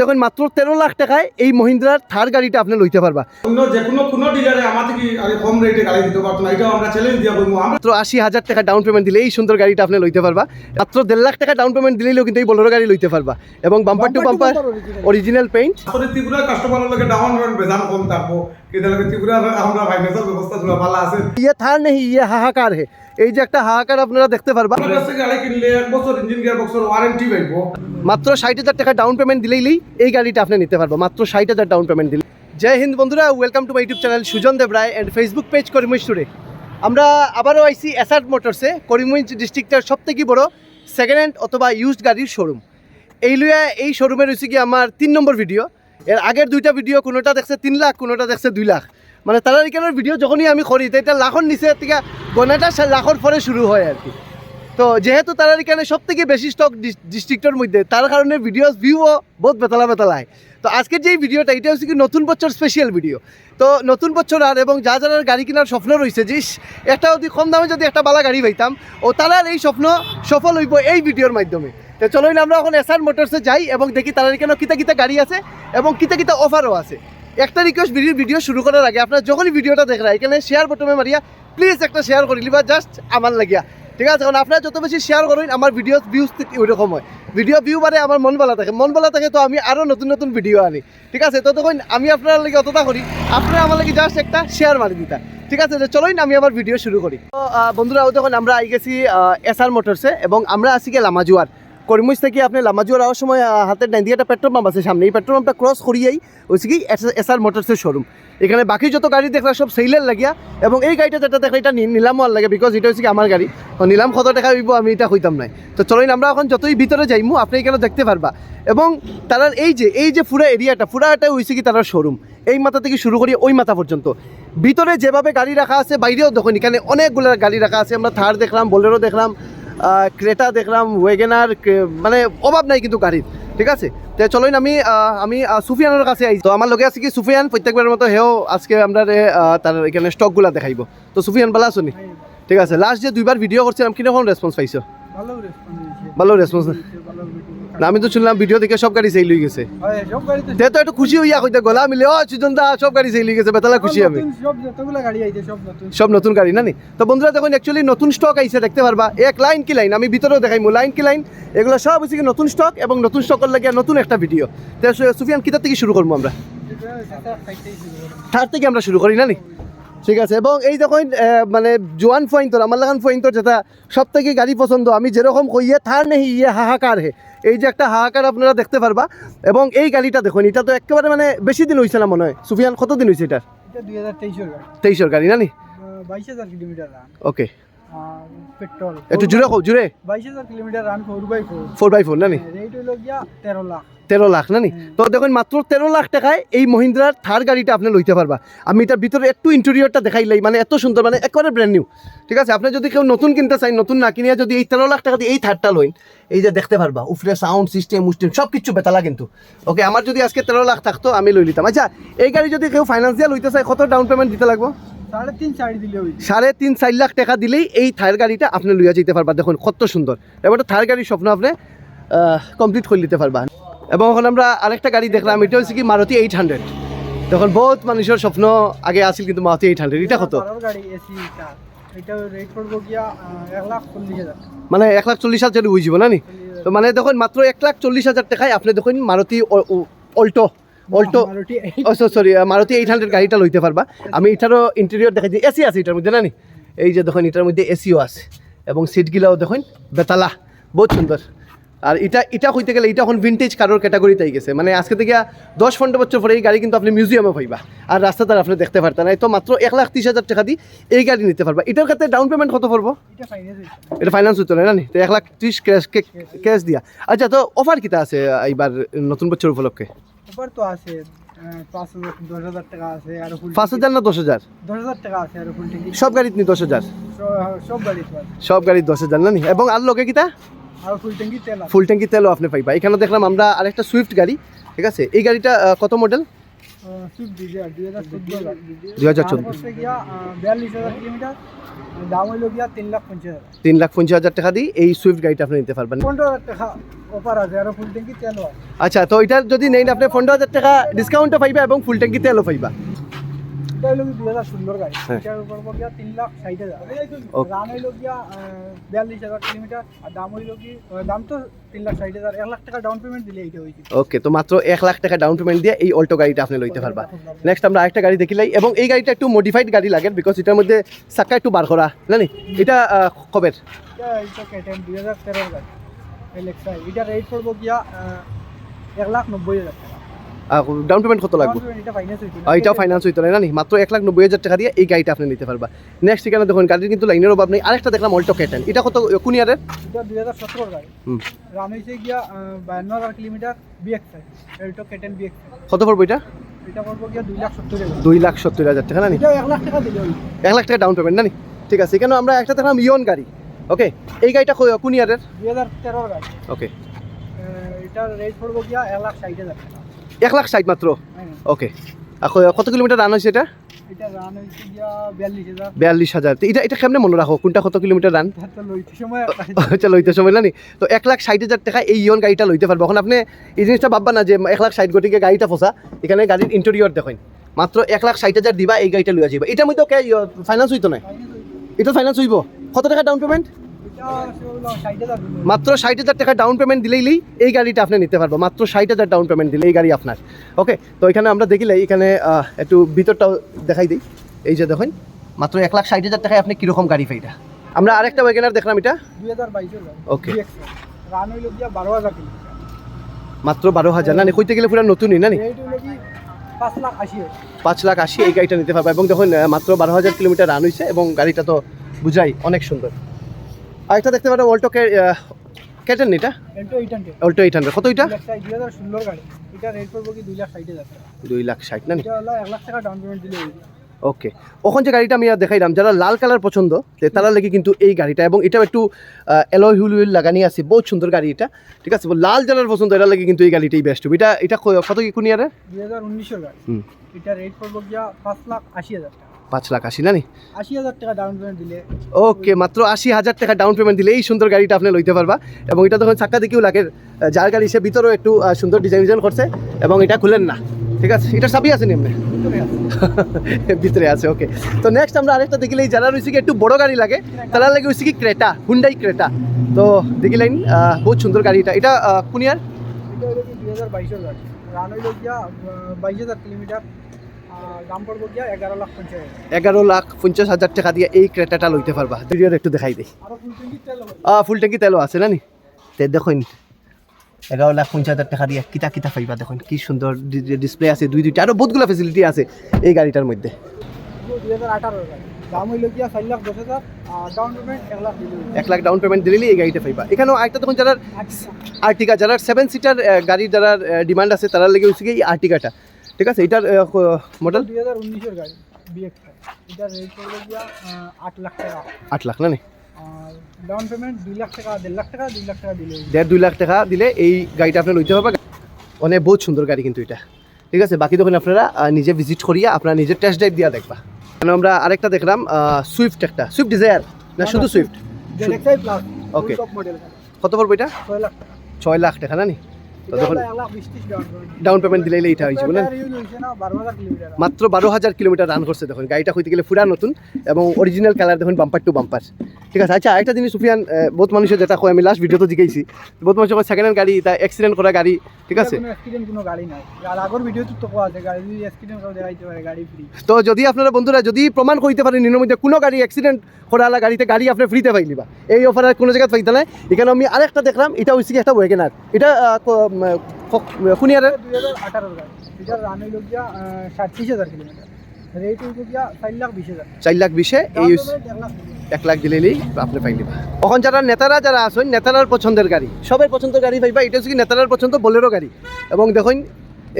দেখুন মাত্র তেরো লাখ টাকায় এই মহিন্দ্রার থার গাড়িটা আপনি লইতে পারবা। অন্য যে কোনো কোনো ডিলারে আমাদের কম রেটে গাড়ি দিতে পারতো না এটাও আমরা চ্যালেঞ্জ দিয়ে বলব। মাত্র আশি হাজার টাকা ডাউন পেমেন্ট দিলে এই সুন্দর গাড়িটা আপনি লইতে পারবা। মাত্র দেড় লাখ টাকা ডাউন পেমেন্ট দিলেও কিন্তু এই বলরো গাড়ি লইতে পারবা। এবং bumper to bumper original paint ত্রিপুরার কাস্টমারের লোকে ডাউন পেমেন্ট বেদান কম থাকব ইয়ে থার নেই ইয়ে হাহাকার হে। এই যে একটা হাহাকার আপনারা দেখতে পারবা। আমার কাছ থেকে গাড়ি কিনলে এক বছর ইঞ্জিন গিয়ার বক্সের ওয়ারেন্টি পাইবো মাত্র ষাট হাজার টাকা ডাউন পেমেন্ট দিলেই এই গাড়িটা আপনি নিতে পারব। মাত্র ষাট হাজার ডাউন পেমেন্ট দিলে। জয় হিন্দ বন্ধুরা welcome to my YouTube channel Sujan Deb Roy and Facebook page করিমুজ today আমরা আবারও আইসি এসআর মোটরসে করিমগঞ্জ ডিস্ট্রিক্টের সব থেকে বড় সেকেন্ড হ্যান্ড অথবা ইউজড গাড়ির শোরুম এই লইয়া এই শোরুমে রয়েছে কি আমার তিন নম্বর ভিডিও এর আগের দুইটা ভিডিও কোনোটা দেখছে তিন লাখ, কোনোটা দেখছে দুই লাখ। মানে তারা এখানের ভিডিও যখনই আমি করি, তো এটা লাখর নিচে থেকে গনাটা সে লাখর পরে শুরু হয় আর কি। তো যেহেতু তারা এখানে সব থেকে বেশি স্টক ডিস্ট্রিক্টের মধ্যে, তার কারণে ভিডিওস ভিউও বহুত বেতলা বেতলা হয়। তো আজকের যেই ভিডিওটা এটা হচ্ছে কি নতুন বছর স্পেশাল ভিডিও তো নতুন বছর আর এবং যা যারা গাড়ি কেনার স্বপ্ন রয়েছে, যে একটা অতি কম দামে যদি একটা বালা গাড়ি পাইতাম, ও তারা এই স্বপ্ন সফল হইব এই ভিডিওর মাধ্যমে। তো চলুন আমরা এখন এসআর মোটরসে যাই এবং দেখি তারা এখানে কিতা কিতা গাড়ি আছে এবং কিতা কিতা অফারও আছে। একটা রিকোয়েস্ট ভিডিও ভিডিও শুরু করার আগে আপনার যখনই ভিডিওটা দেখরা এখানে শেয়ার বটমে মারিয়া প্লিজ একটা শেয়ার করে লিবা জাস্ট আমার লাগিয়া। ঠিক আছে কারণ আপনারা যত বেশি শেয়ার করেন, আমার ভিডিও ভিউজ ওইরকম হয়। ভিডিও ভিউ বাড়ে আমার মন ভালো থাকে। মন ভালো থাকে তো আমি আরও নতুন নতুন ভিডিও আনি। ঠিক আছে তো তখন আমি আপনার লাগে অতটা করি। আপনারা আমার লাগে জাস্ট একটা শেয়ার মারি দিতা। ঠিক আছে, তো চলোই আমি আমার ভিডিও শুরু করি। তো বন্ধুরা তখন আমরা আই গেছি এসআর মোটরসে এবং আমরা আছি গিয়ে লামাজুয়ার করিমুজ থেকে আপনি লামাজুয়ার আওয়ার সময় হাতের ডান একটা পেট্রোল পাম্প আছে সামনে। এই পেট্রোল পাম্পটা ক্রস করিয়েই হচ্ছে কি এস আর মোটরসের শোরুম এখানে বাকি যত গাড়ি দেখলা, সব সেইলের লাগিয়া, এবং এই গাড়িটা যেটা দেখলে, এটা নিলাম আর লাগে বিকজ এটা হচ্ছে কি আমার গাড়ি। নিলাম কত টাকা হইব, আমি এটা হইতাম নাই। তো চলোই আমরা এখন যতই ভিতরে যাইমু, আপনি এখানে দেখতে পারবা। এবং তারার এই যে এই যে পুরো এরিয়াটা পুরাটা হয়েছে কি তারার শোরুম এই মাথা থেকে শুরু করি ওই মাথা পর্যন্ত। ভিতরে যেভাবে গাড়ি রাখা আছে, বাইরেও দেখুন এখানে অনেকগুলো গাড়ি রাখা আছে, আমরা থার দেখলাম, বোলেরো দেখলাম ক্রেটা দেখলাম ওয়েগেনার মানে অভাব নাই কিন্তু গাড়ির ঠিক আছে? তো চলুন আমি আমি সুফিয়ানের কাছে আইছি তো আমার লগে আছে কি সুফিয়ান? প্রত্যেকবারের মতো হেও আজকে আমরা তার এখানে স্টকগুলো দেখাইব। তো সুফিয়ান ভালো আছো ঠিক আছে লাস্ট যে দুইবার ভিডিও করছিলাম কীরকম রেসপন্স পাইছো? ভালো রেসপন্স ভালো রেসপন্স না আমি তো শুনলাম ভিডিও দেখে সব গাড়ি সেল হয়ে গেছে হয় তো একটু খুশি হইয়া কইতে গলা মিলে ও সুজন দা সব গাড়ি সেল হয়ে গেছে বেতালা খুশি আমি সব নতুন গাড়ি না নি তো বন্ধুরা দেখুন অ্যাকচুয়ালি নতুন স্টক আইছে দেখতে পারবা এক লাইন কি লাইন আমি ভিতরেও দেখাইমু লাইন কি লাইন এগুলো সব হচ্ছে কি নতুন স্টক এবং নতুন স্টকের লাগে নতুন একটা ভিডিও তো সুফিয়ান কিতার থেকে শুরু করব আমরা তার থেকে আমরা শুরু করি না নি ঠিক আছে এবং এই দেখুন আহ, মানে জোয়ান পয়েন্টর আমার লাগান পয়েন্টর যেটা সব থেকে গাড়ি পছন্দ আমি যেরকম কইয়ে থার নেই ইয়ে হাহাকার হে। এই যে একটা হাহাকার আপনারা দেখতে পারবা এবং এই গাড়িটা দেখুন এটা তো একেবারে মানে বেশি দিন হয়েছে না মনে হয়? সুফিয়ান কত দিন হয়েছে এটা তেইশের গাড়ি। না ওকে। পেট্রোল একটু জুড়ে কো জুড়ে বাইশ হাজার kilometre run four by four four by four না নি? রেট হইল গিয়া তেরো লাখ। তেরো লাখ না নি তো দেখুন মাত্র তেরো লাখ টাকায় এই মহিন্দ্রার থার গাড়িটা আপনি লইতে পারবা। আমি এটার ভিতরে একটু ইন্টেরিয়রটা দেখাইলাই মানে এত সুন্দর মানে একেবারে ব্র্যান্ড নিউ ঠিক আছে? আপনি যদি কেউ নতুন কিনতে চাই নতুন না কিনিয়া যদি এই তেরো লাখ টাকা দিয়ে এই থারটা লইন এই যে দেখতে পারবা উফরে সাউন্ড সিস্টেম উস্টেম সব কিছু বেতালা কিন্তু। ওকে আমার যদি আজকে তেরো লাখ থাকতো আমি লই নিতাম আচ্ছা এই গাড়ি যদি কেউ ফাইন্যান্সিয়াল লইতে চায় কত ডাউন পেমেন্ট দিতে লাগবো? সাড়ে তিন চার সাড়ে তিন চার লাখ টাকা দিলেই এই থার গাড়িটা আপনি লইয়া যেতে পারবা। দেখুন কত সুন্দর। এবার থার গাড়ির স্বপ্ন আপনি কমপ্লিট করে নিতে পারবা। এবং এখন আমরা আরেকটা গাড়ি দেখলাম এটা হচ্ছে কি মারুতি এইট হান্ড্রেড তখন বহুত মানুষের স্বপ্ন আগে আসছিল কিন্তু মারুতি এইট হান্ড্রেড এটা কত? মানে এক লাখ চল্লিশ হাজার বুঝিব না নি তো মানে দেখুন মাত্র এক লাখ চল্লিশ হাজার টাকায় আপনি দেখুন Maruti Alto Alto. Sorry Maruti eight hundred গাড়িটা লইতে পারবা। আমি এটারও ইন্টেরিয়র দেখাই দিই। এসি আছে এটার মধ্যে না নি এই যে দেখুন এটার মধ্যে এসিও আছে। এবং সিটগুলাও দেখুন বেতালা বহুত সুন্দর। আর এটা এটা হইতে গেলে এটা এখন ভিন্টেজ কারোর ক্যাটাগরিতে গেছে। মানে আজকে থেকে দশ পনেরো বছর পরে এই গাড়ি কিন্তু আপনি মিউজিয়ামে পাইবা। আর রাস্তাতে আপনি দেখতে পারতেন না। তো মাত্র এক লাখ তিরিশ হাজার টাকা দিয়ে এই গাড়ি নিতে পারবা। এটার ক্ষেত্রে ডাউন পেমেন্ট কত পড়ব? এটা ফাইন্যান্স হতো না নি তো এক লাখ ত্রিশ ক্যাশ ক্যাশ দিয়া। আচ্ছা তো অফার কিতা আছে এইবার নতুন বছর উপলক্ষে? এবার তো আছে পাঁচ হাজার না দশ হাজার? সব গাড়িতে নি দশ হাজার? সব গাড়ি দশ হাজার না নি এবং আর লোকে কিতা? আর ফুল ট্যাঙ্কি তেল আছে। ফুল ট্যাঙ্কি তেলও আপনি পাইবা এখানে দেখলাম আমরা আরেকটা সুইফট গাড়ি ঠিক আছে? এই গাড়িটা কত মডেল দুই হাজার চোদ্দ গাড়ি। 2014 করছে গিয়া দাম হইল তিন লাখ পঞ্চাশ হাজার। তিন লাখ পঞ্চাশ হাজার টাকা দিয়ে এই সুইফট গাড়িটা আপনি নিতে পারবেন। পনেরো হাজার টাকা অফার আছে আর ফুল ট্যাঙ্কি তেলও আচ্ছা তো এটার যদি নেই আপনি পনেরো হাজার টাকা ডিসকাউন্টও পাইবা এবং ফুল ট্যাঙ্কি তেলও পাইবা। এটা দুই হাজার গাড়ি। হ্যাঁ। এটার উপর গিয়া তিন লাখ ষাট হাজার. দাম হইল গিয়া বিয়াল্লিশ হাজার কিলোমিটার। আর দাম হইল কি দাম তো তিন লাখ ষাট হাজার। এক লাখ টাকা ডাউন পেমেন্ট দিলে এইটা হয়েছে। ওকে তো মাত্র এক লাখ টাকা ডাউন পেমেন্ট দিয়ে এই অল্টো গাড়িটা আপনি লইতে পারবা। নেক্সট আমরা আরেকটা গাড়ি দেখিলাই এবং এই গাড়িটা একটু মডিফাইড গাড়ি লাগে বিকজ এটার মধ্যে চাক্কা একটু বার করা জানি এটা কবের? দুই হাজার তেরোর গাড়ি। এটা রেট পড়ব গিয়া এক লাখ নব্বই হাজার টাকা। ডাউন পেমেন্ট কত লাগবে? এটা এটাও ফাইন্যান্স হইতো না মাত্র এক লাখ নব্বই হাজার টাকা দিয়ে এই গাড়িটা আপনি নিতে পারবা। নেক্সট এখানে দেখুন গাড়ির কিন্তু লাইনের অভাব নেই। আরেকটা দেখলাম অল্টো ক্যাটেন এটা কত কোন ইয়ারের দুই হাজার সতেরোর গাড়ি। রান গিয়া বায়ান্ন হাজার কিলোমিটার বিএক্সাই এলটো কেটেন বিএক্সাই কত পড়ব এটা? এটা দুই লাখ সত্তর হাজার টাকা না এক লাখ টাকা এক লাখ টাকা ডাউন পেমেন্ট না ঠিক আছে এখানে আমরা একটা দেখলাম ইয়ন গাড়ি। ওকে এই গাড়িটা কোন ইয়ারের দুই হাজার তেরোর গাড়ি। ওকে এটার রেট পড়ব গিয়া এক লাখ ষাট হাজার টাকা। এক লাখ ষাট মাত্র? ওকে কত কিলোমিটার রান হয়েছে এটা? এটা বিয়াল্লিশ হাজার। তো এটা এটা কেমনে মনে রাখো? কোনটা কত কিলোমিটার রান আচ্ছা লইতে সময় না নি তো এক লাখ ষাট হাজার টাকা এই ইয়ন গাড়িটা লইতে পারব। এখন আপনি এই জিনিসটা ভাববা না যে এক লাখ ষাট গতিকে গাড়িটা ফসা এখানে গাড়ির ইন্টেরিয়র দেখেন। মাত্র এক লাখ ষাট হাজার দিবা এই গাড়িটা লইয়া যাবে এটার মধ্যে ফাইন্যান্স হইতো না? এটা ফাইন্যান্স হইব? কত টাকা ডাউন পেমেন্ট মাত্র ষাট হাজার টাকা ডাউন পেমেন্ট দিলেই এই গাড়িটা আপনি নিতে পারব মাত্র ষাট হাজার ডাউন পেমেন্ট দিলে এই গাড়ি আপনার। ওকে তো এখানে আমরা দেখিলে এখানে একটু ভিতরটাও দেখাই দিই। এই যে দেখুন মাত্র এক লাখ ষাট হাজার টাকায় আপনি কীরকম গাড়ি পাইটা? আমরা আরেকটা ওয়েগেনার দেখলাম এটা। কিলোমিটার মাত্র বারো হাজার। না কইতে গেলে পুরো নতুনই না পাঁচ লাখ আশি এই গাড়িটা নিতে পারবে। এবং দেখুন মাত্র বারো হাজার কিলোমিটার রান হয়েছে এবং গাড়িটা তো বুঝাই অনেক সুন্দর। আরেকটা দেখতে পারো অল্টো কেটেন এটা? অল্টো এইট হান্ড্রেড কত এটা? দুই লাখ ষাট না এটা হলো এক লাখ টাকা ডাউন পেমেন্ট দিলে ওকে ওখান যে গাড়িটা আমি আর দেখাইলাম যারা লাল কালার পছন্দ তে তারা লাগে কিন্তু এই গাড়িটা এবং এটা একটু এলয় হুইল হুইল লাগানি আছে। বহুত সুন্দর গাড়ি এটা। ঠিক আছে? লাল যারা পছন্দ এটা লাগে কিন্তু এই গাড়িটাই বেস্ট এটা এটা কত কি কোন ইয়ারে দুই হাজার উনিশের গাড়ি। হুম। এটা রেট পড়ব গিয়া পাঁচ লাখ আশি হাজার টাকা। পাঁচ লাখ আশি না নি? আশি হাজার টাকা ডাউন পেমেন্ট দিলে। ওকে মাত্র আশি হাজার টাকা ডাউন পেমেন্ট দিলে এই সুন্দর গাড়িটা আপনি লইতে পারবা। এবং এটা তখন চাক্কা দিকেও লাগে যার গাড়ি সে ভিতরেও একটু সুন্দর ডিজাইন ডিজাইন করছে এবং এটা খুলেন না। ঠিক আছে? এটা সবই আছে নি ভিতরে আছে। ওকে। তো নেক্সট আমরা আরেকটা দেখিলেই যারা রয়েছে কি একটু বড় গাড়ি লাগে তারা লাগে হচ্ছে কি ক্রেটা হুন্ডাই ক্রেটা। তো দেখিলেন বহুত সুন্দর গাড়ি এটা এটা আহ, কোন ইয়ার এটা হলো কি দুই হাজার বাইশের গাড়ি। রান হইল গিয়া বাইশ হাজার কিলোমিটার। দাম পড়ব গিয়া এগারো লাখ পঞ্চাশ এগারো লাখ পঞ্চাশ হাজার টাকা দিয়ে এই ক্রেটাটা লইতে পারবা। ভিডিওর একটু দেখাই দিই। আরও ফুল ট্যাঙ্কি তেলও আছে না নি? তে দেখুন এগারো লাখ পঞ্চাশ হাজার টাকা দিয়ে কিতা কিতা পাইবা দেখুন কি সুন্দর ডিসপ্লে আছে দুই দুইটা আরও বহুতগুলো ফেসিলিটি আছে এই গাড়িটার মধ্যে। দুই হাজার আঠারোর গাড়ি দাম হইল গিয়া চার লাখ দশ হাজার ডাউন পেমেন্ট এক লাখ। এক ডাউন পেমেন্ট দিলেই এই গাড়িটা পাইবা। এখানেও আরেকটা দেখুন যারা আর্টিকা। যারা সেভেন সিটার গাড়ির যারা ডিমান্ড আছে তারা লেগে হচ্ছে কি এই আর্টিকাটা। ঠিক আছে? এটার মডেল দুই হাজার উনিশের গাড়ি বিএক্স এটার রেট পড়বে গিয়া আট লাখ টাকা। আট লাখ না নি? ডাউন পেমেন্ট দুই লাখ টাকা দেড় লাখ টাকা দুই লাখ টাকা দিলে দেড় দুই লাখ টাকা দিলে এই গাড়িটা আপনি লইতে হবে। অনেক বহুত সুন্দর গাড়ি কিন্তু এটা। ঠিক আছে? বাকি তখন আপনারা নিজে ভিজিট করিয়া আপনারা নিজে টেস্ট ড্রাইভ দিয়া দেখবা। কেন আমরা আরেকটা দেখলাম সুইফট একটা। সুইফট ডিজায়ার না শুধু সুইফট মডেল কত পড়ব এটা? ছয় লাখ টাকা। ছয় লাখ টাকা না নি? তো এটা দেখুন হলো এক লাখ বিশ ত্রিশ ডাউন পেমেন্ট দিলে এটা হয়েছে বলেন হয়েছে মাত্র বারো হাজার কিলোমিটার রান করছে দেখুন গাড়িটা হইতে গেলে পুরা নতুন এবং অরিজিনাল কালার দেখুন বাম্পার টু বাম্পার ঠিক আছে আচ্ছা একটা জিনিস সুফিয়ান বহুত মানুষের যেটা কয় আমি লাস্ট ভিডিওতে জিজ্ঞাসি বহুত মানুষের সেকেন্ড হ্যান্ড গাড়ি তা অ্যাক্সিডেন্ট করা গাড়ি ঠিক আছে? তো কোয়া যদি ফ্রি আপনারা বন্ধুরা যদি প্রমাণ করতে পারেন নির মধ্যে কোনো গাড়ি অ্যাক্সিডেন্ট করালা গাড়িতে গাড়ি আপনি ফ্রিতে পাইলিবা এই অফার আর কোনো জায়গায় পাইতে নাই। এখানে আমি আরেকটা দেখলাম এটা হচ্ছে কি একটা ওয়েগেনার এটা কোন ইয়ারের দুই হাজার আঠারোর গাড়ি। এটার রান হইল গিয়া সাতত্রিশ হাজার কিলোমিটার। রেট হইল গিয়া চার লাখ বিশ হাজার। চার লাখ বিশে এই এক লাখ দিলেই আপনি পাইলিবা এখন যারা নেতারা যারা আছেন নেতারার পছন্দের গাড়ি। সবাই পছন্দের গাড়ি পাইবা এটা হচ্ছে কি নেতারার পছন্দ বলেরো গাড়ি। এবং দেখুন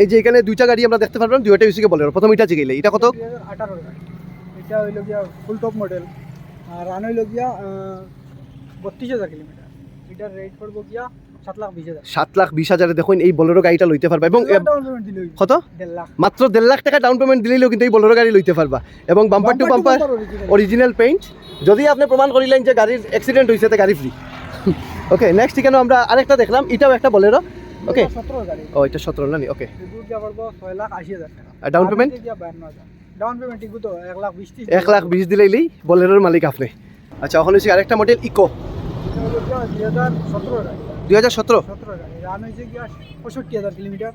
এই যে এখানে দুইটা গাড়ি আমরা দেখতে পারলাম দুইটা হচ্ছে বলেরো। প্রথম এটা জিগাইলে এটা কত? আঠারোর গাড়ি। এটা হইল গিয়া ফুল টপ মডেল। আর রান হইল গিয়া বত্রিশ হাজার কিলোমিটার। এটার রেট পড়ব গিয়া সাত লাখ বিশ হাজার। দেখুন এই বলেরো গাড়িটা লইতে পারবা। এবং। কত? মাত্র দেড় লাখ টাকা ডাউন পেমেন্ট দিলেও কিন্তু এই বলেরো গাড়ি লইতে পারবা। এবং bumper to bumper. Original paint যদি আপনি প্রমাণ করিলেন যে গাড়ির অ্যাক্সিডেন্ট হয়েছে তো গাড়ি ফ্রি ওকে নেক্সট এখানে আমরা আরেকটা দেখলাম এটাও একটা বলেরো ওকে ও এটা সতেরো না ওকে? ডাউন পেমেন্ট এক লাখ বিশ দিলেই বলেরোর মালিক আপনি। আচ্ছা ওখানে হচ্ছে আরেকটা মডেল ইকো দুই হাজার সতেরো? রান হয়েছে গিয়া পঁয়ষট্টি হাজার কিলোমিটার।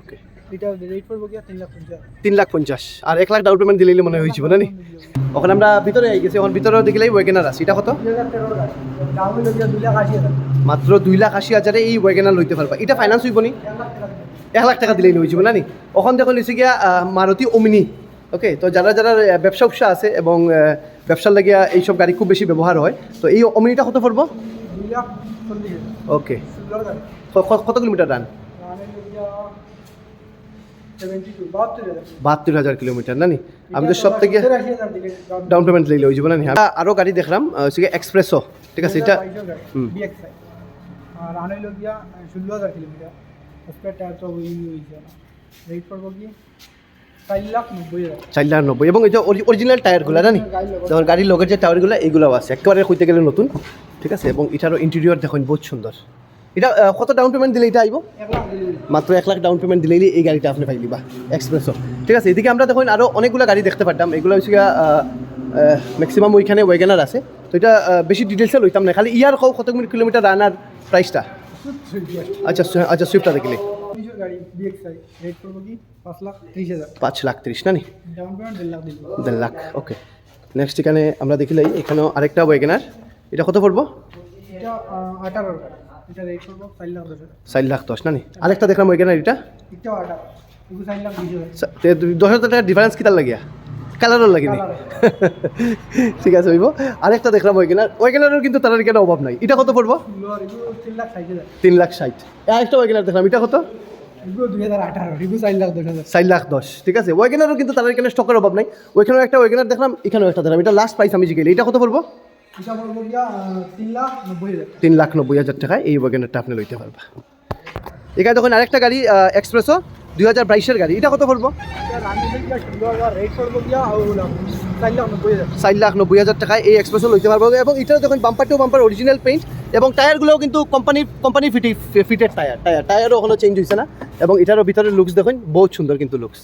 ওকে। এটা রেট পড়ব গিয়া তিন লাখ পঞ্চাশ। তিন লাখ পঞ্চাশ। আর এক লাখ ডাউন পেমেন্ট দিলেই মনে হয়েছিল না নি? ওখানে আমরা ভিতরে আই গেছি ওখানে ভিতরে দেখলেই ওয়েগেনার আছে। এটা কত? মাত্র দুই লাখ আশি হাজারে এই ওয়েগেনার লইতে পারবা। এটা ফাইন্যান্স হইব নি? এক লাখ টাকা দিলেই লইছিল না নি? ওখান দেখো লিখছে গিয়া মারুতি ওমিনি। ওকে তো যারা যারা ব্যবসা উবসা আছে এবং ব্যবসার লাগিয়া এইসব গাড়ি খুব বেশি ব্যবহার হয় তো এই ওমিনিটা কত পড়ব? ওকে কত কিলোমিটার রান বাহাত্তর হাজার কিলোমিটার। না নি আমি তো সব থেকে ডাউন পেমেন্ট লইলে হয়ে যাবে না আরও গাড়ি দেখলাম আহ, হচ্ছে গিয়ে এক্সপ্রেসো ঠিক আছে? এটা রান হইল গিয়া ষোলো হাজার কিলোমিটার। ওই চার লাখ নব্বই এবং এটা অরিজিনাল টায়ারগুলো না গাড়ি লগত যেমন গাড়ির লগের যে টায়ারগুলো এইগুলো আছে। একেবারে হইতে গেলে নতুন। ঠিক আছে? এবং এটারও ইন্টেরিয়র দেখুন বহুত সুন্দর। এটা কত ডাউন পেমেন্ট দিলে এটা আইব? মাত্র এক লাখ ডাউন পেমেন্ট দিলেই এই গাড়িটা আপনি পাইলি বা এক্সপ্রেসও ঠিক আছে এদিকে আমরা দেখুন আরও অনেকগুলো গাড়ি দেখতে পারতাম। এগুলো হচ্ছে ম্যাক্সিমাম ওইখানে ওয়েগেনার আছে। তো এটা বেশি ডিটেলসে লইতাম না খালি ইয়ার কও কত কিলোমিটার রান আর প্রাইসটা আচ্ছা আচ্ছা সুইফটটা দেখিলে পাঁচ লাখ ত্রিশ না নি? দেড় লাখ ওকে নেক্সট এখানে আমরা দেখিলাই এখানেও আরেকটা ওয়েগেনার এটা কত পড়ব? এটা আঠারো এটা রেট চার লাখ দশ চার লাখ দশ না নি আরেকটা দেখলাম ওয়েগেনার এটা। এটাও আঠারো। দশ হাজার টাকার ডিফারেন্স কিতার লাগিয়া? কালারও লাগেনি ঠিক আছে হইব। আরেকটা দেখলাম ওয়েগেনার ওয়েগেনারের কিন্তু তার এখানে অভাব নাই। এটা কত পড়ব? তিন লাখ ষাট আরেকটা ওয়েগেনার দেখলাম। এটা কত? চার লাখ দশ ঠিক আছে ওয়েগেনারও কিন্তু তার এখানে স্টকের অভাব নাই। ওইখানেও একটা ওয়েগেনার দেখলাম এখানেও একটা দেখলাম। এটা লাস্ট প্রাইস আমি জিগেলি এটা কত পড়ব? এটা তিন লাখ নব্বই হাজার টাকায় এই ওয়েগেনারটা আপনি লইতে পারবা। এখানে দেখুন আরেকটা গাড়ি এক্সপ্রেসও দুই হাজার বাইশের গাড়ি। এটা কত পড়ব? এটা আর চার লাখ নব্বই হাজার। টাকায় এই এক্সপ্রেসও লইতে পারব। এবং দেখুন bumper to bumper original paint এবং টায়ারগুলোও কিন্তু company company ফিটি fitted tyre tyre টায়ারও ওখানে চেঞ্জ হয়েছে না। এবং এটারও ভিতরের লুকস দেখুন বহুত সুন্দর কিন্তু লুকস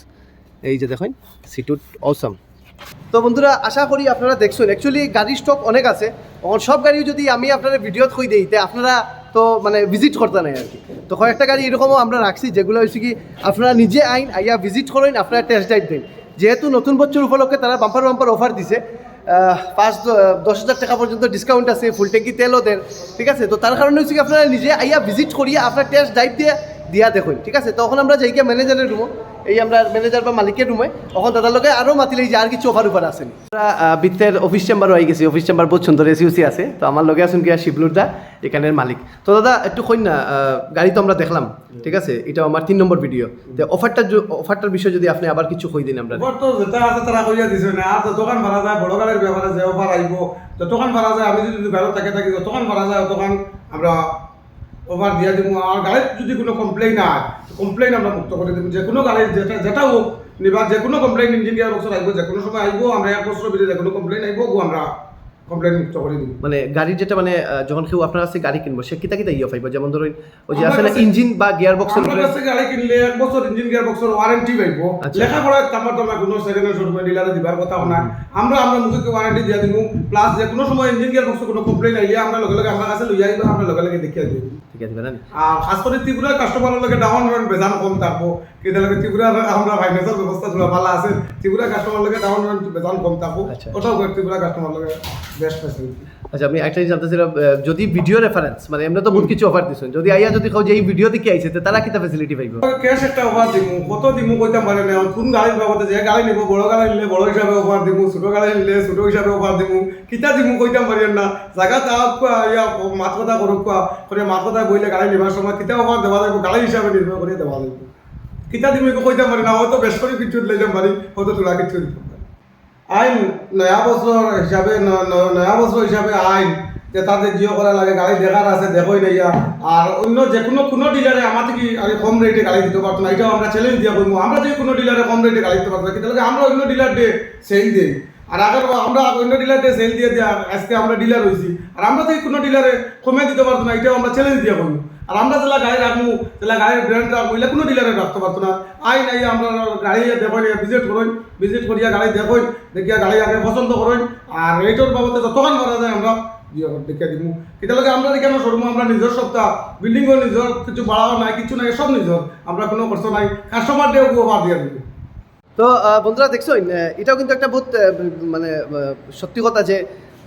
এই যে দেখুন সিটুট অসম তো বন্ধুরা, আশা করি আপনারা দেখছেন। অ্যাকচুয়ালি গাড়ির স্টক অনেক আছে। সব গাড়ি যদি আমি আপনারা ভিডিওত কই দিই, তে আপনারা তো মানে ভিজিট করতে নাই আর কি। তো কয়েকটা গাড়ি এরকমও আমরা রাখছি, যেগুলো হয়েছে কি, আপনারা নিজে আইন, আইয়া ভিজিট করেন, আপনারা টেস্ট ড্রাইভ দেন। যেহেতু নতুন বছর উপলক্ষে তারা বাম্পার বাম্পার অফার দিছে পাঁচ দশ হাজার টাকা পর্যন্ত ডিসকাউন্ট আছে ফুল ট্যাঙ্কি তেলও দেন, ঠিক আছে? তো তার কারণে হচ্ছে কি, আপনারা নিজে আইয়া ভিজিট করিয়া আপনার টেস্ট ড্রাইভ দিয়ে দিয়া দেখুন, ঠিক আছে? তখন আমরা যাই গিয়া ম্যানেজারের রুমো এই আমরা ম্যানেজার বা মালিকের রুমে তখন দাদার লগে আরও মাতিলে যে আর কিছু অফার উফার আছে আমরা বৃত্তের অফিস চেম্বারও আই গেছি অফিস চেম্বার বহুত সুন্দর এসি উসি আছে, তো আমার লগে আছেন গিয়া শিবলুর দা, এখানের মালিক। তো দাদা, একটু কই না গাড়ি তো আমরা দেখলাম, ঠিক আছে? এটা আমার তিন নম্বর ভিডিও তো অফারটা অফারটার বিষয়ে যদি আপনি আবার কিছু কই দিন আমরা। তো যেটা আছে তারা কইয়া দিছে না আর যতক্ষণ ভাড়া যায়, বড় গাড়ির ব্যাপারে যে অফার আইব যতক্ষণ ভাড়া যায়, আমি যদি ঘরে থাকে থাকি যতক্ষণ ভাড়া যায় ততক্ষণ আমরা অফার দিয়া দিব আর গাড়ির যদি কোনো কমপ্লেইন হয় কমপ্লেইন আমরা মুক্ত করে দেবো যে কোনো গাড়ির যেটা যেটা হোক নিবা যে কোনো কমপ্লেইন ইঞ্জিন গিয়ার বছর আইব যে কোনো সময় আইব আমরা এক বছর ভিতরে যে কোনো কমপ্লেইন আইব গো আমরা কমপ্লেইন মুক্ত করে দিব মানে গাড়ির যেটা মানে যখন কেউ আপনার কাছে গাড়ি কিনবো সে কিতা কিতা ইয়ে পাইব যেমন ধরুন ওই যে কাছে- ইঞ্জিন বা গিয়ার বক্সের আমার কাছে গাড়ি কিনলে এক বছর ইঞ্জিন গিয়ার বক্সের ওয়ারেন্টি পাইব আচ্ছা। লেখাপড়া তামার তোমার কোনো সেকেন্ড হ্যান্ড শোরুমে ডিলারে দিবার কথা না আমরা আমরা মুখে ওয়ারেন্টি দিয়ে দিব প্লাস যে কোনো সময় ইঞ্জিন গিয়ার বক্সে কোনো কমপ্লেইন আইলে আমরা লগে লগে আমার কাছে লইয়া আইবা আমরা লগে লগে দেখিয়ে দিব ঠিক আছে আর খাস করে ত্রিপুরার কাস্টমারের লগে ডাউন পেমেন্ট বেজান কম থাকব লগে ত্রিপুরার আমরা ফাইন্যান্সের ব্যবস্থা তোলা ভালো আছে ত্রিপুরা কাস্টমার লগে ডাউন পেমেন্ট বেজান কম থাকব। ওটাও করে ত্রিপুরা কাস্টমার লগে বেস্ট ফ্যাসিলিটি আচ্ছা আমি একটা জিনিস জানতেছিলাম যদি ভিডিও রেফারেন্স মানে এমনি তো বহুত কিছু অফার দিচ্ছেন যদি আইয়া যদি যে এই ভিডিও দেখে আইছে তে তারা কিতা ফেসিলিটি পাইব? ক্যাশ একটা অফার দিমু কত দিমু কইতাম পারে না কোন গাড়ির বাবদে যে গাড়ি নিব বড় গাড়ি নিলে বড় হিসাবে অফার দিমু ছোট গাড়ি নিলে ছোট হিসাবে অফার দিমু কিতা দিমু কইতাম পারি না জায়গা ইয়া মাত কথা করুক করে মাত কথা বইলে গাড়ি নিবার সময় কিতা অফার দেওয়া যাবে গাড়ি হিসাবে নির্ভর করে দেওয়া যাবে কিতা দিমু একো কইতাম পারি না হয়তো বেশ করে কিছু লে যাম পারি হয়তো তোলা কিছু আইন, নয়া বছর হিসাবে নয়া বছর হিসাবে আইন, যে তাতে জিও করা লাগে গাড়ি দেখার আছে, দেখোই নাই আর অন্য যে কোনো কোনো ডিলারে আমার থেকে আগে কম রেটে গাড়ি দিতে পারতো না এটাও আমরা চ্যালেঞ্জ দিয়ে বলব আমরা যদি কোনো ডিলারে কম রেটে গাড়ি দিতে পারতো না কিন্তু আমরা অন্য ডিলার ডে সেই দিই আর আগের আমরা অন্য ডিলারকে সেল দিয়ে দিয়ে, আজকে আমরা ডিলার হয়েছি আর আমরা যদি কোনো ডিলারে কমে দিতে পারতো না, এটাও আমরা চ্যালেঞ্জ দিয়ে বলব। আর আমরা যেলা গাড়ি রাখব, যেলা গাড়ির ব্র্যান্ড রাখব এগুলো কোনো ডিলারে রাখতে পারতো না। আই নাই, আমরা গাড়ি দেখো ভিজিট করুন ভিজিট করিয়া গাড়ি দেখুন দেখিয়া গাড়ি আগে পছন্দ করুন। আর রেটর বাবদে যতক্ষণ করা যায় আমরা দেখিয়া দিব এটা আমরা কেন শোরুম আমরা নিজের সপ্তাহ বিল্ডিংও নিজের, কিছু বাড়াও নাই, কিছু নাই, সব নিজের। আমরা কোনো কষ্ট নাই কাস্টমার দিয়ে উপহার দিয়ে দিব তো বন্ধুরা দেখছ এটাও কিন্তু একটা বহুত মানে সত্যি কথা যে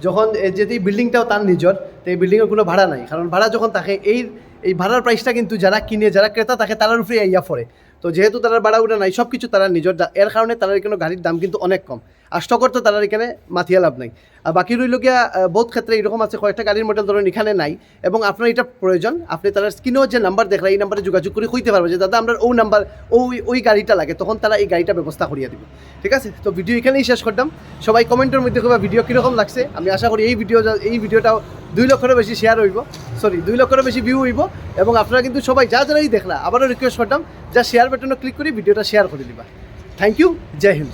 যখন যেটি বিল্ডিংটাও তার নিজের, তো এই বিল্ডিংয়ের কোনো ভাড়া নাই। কারণ ভাড়া যখন থাকে, এই এই ভাড়ার প্রাইসটা কিন্তু যারা কিনে, যারা ক্রেতা, তাকে তারার উপরে ইয়া পড়ে। তো যেহেতু তারা ভাড়া উঠে নাই সব কিছু তারা নিজের এর কারণে তারা এখানে গাড়ির দাম কিন্তু অনেক কম। আর স্টকর তো তারা এখানে মাথিয়া লাভ নাই। আর বাকি রইল গিয়া বহুত ক্ষেত্রে এরকম আছে, কয়েকটা গাড়ির মডেল ধরুন এখানে নাই, এবং আপনার এটা প্রয়োজন, আপনি তারা স্ক্রিনেও যে নাম্বার দেখলা এই নাম্বারে যোগাযোগ করে হইতে পারবে যে, দাদা, আমরা ও নাম্বার ওই ওই গাড়িটা লাগে। তখন তারা এই গাড়িটা ব্যবস্থা করিয়ে দিবে। ঠিক আছে? তো ভিডিও এখানেই শেষ করতাম। সবাই কমেন্টের মধ্যে কবা ভিডিও কীরকম লাগছে? আমি আশা করি এই ভিডিও এই ভিডিওটাও দুই লক্ষেরও বেশি শেয়ার হইব। সরি দুই লক্ষেরও বেশি ভিউ হইব। এবং আপনারা কিন্তু সবাই যা যারাই দেখলা, আবারও রিকোয়েস্ট করতাম, যা শেয়ার বাটনে ক্লিক করে ভিডিওটা শেয়ার করে দিবা। থ্যাংক ইউ জয় হিন্দ।